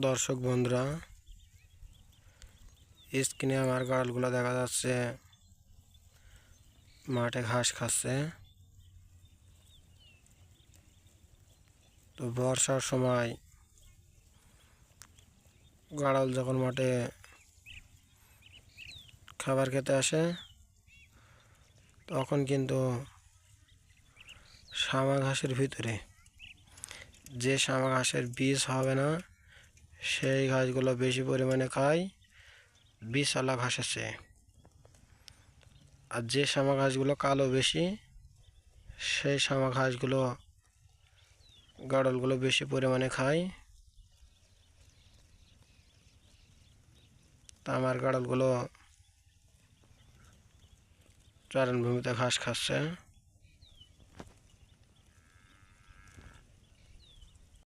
দর্শক বন্ধুরা, স্ক্রিনে আমার গাড়ালগুলো দেখা যাচ্ছে, মাঠে ঘাস খাচ্ছে। তো বর্ষার সময় গাড়াল যখন মাঠে খাবার খেতে আসে, তখন কিন্তু শামা ঘাসের ভিতরে, যে শামা ঘাসের বীজ হবে না সেই ঘাসগুলো বেশি পরিমাণে খায় বিষালা ঘাসের চেয়ে আর যে শামা ঘাসগুলো কালো বেশি, সেই শামা ঘাসগুলো, গাড়লগুলো বেশি পরিমাণে খায় তা আমার গাড়লগুলো চারণভূমিতে ঘাস খাচ্ছে।